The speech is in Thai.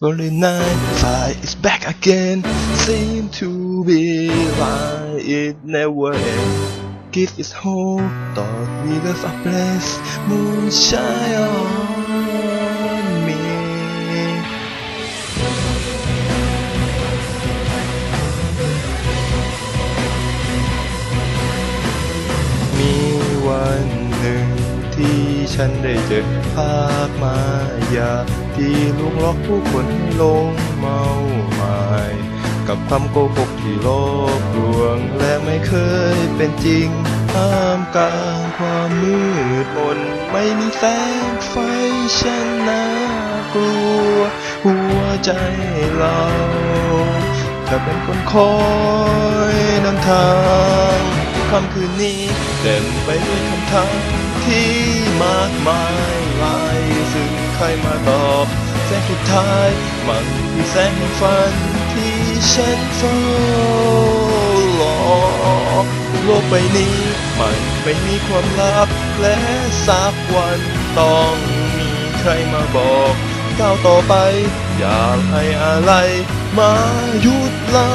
Only night fire is back again. Seem to be like it never ends. Give its whole thought we love a place Moonshine oh. ที่ฉันได้เจอภาคมายาที่ลุกล็อกผู้คนให้ลงเมาหมาย กับคำโกหกที่โลกลวงและไม่เคยเป็นจริงท่ามกลางความมืดมน ไม่มีแสงไฟฉันน่ากลัว หัวใจเราจะเป็นคนคอยนำทาง ค่ำคืนนี้ เต็มไปด้วยคำถามที่มากมายหลายซึ่งใครมาตอบแสงสุดท้าย มันคือแสงแห่งฝันที่ฉันเฝ้ารอโลกใบนี้ มันไม่มีความลับ และสักวันต้องมีใครมาบอกก้าวต่อไป อยากให้อะไรมาหยุดเรา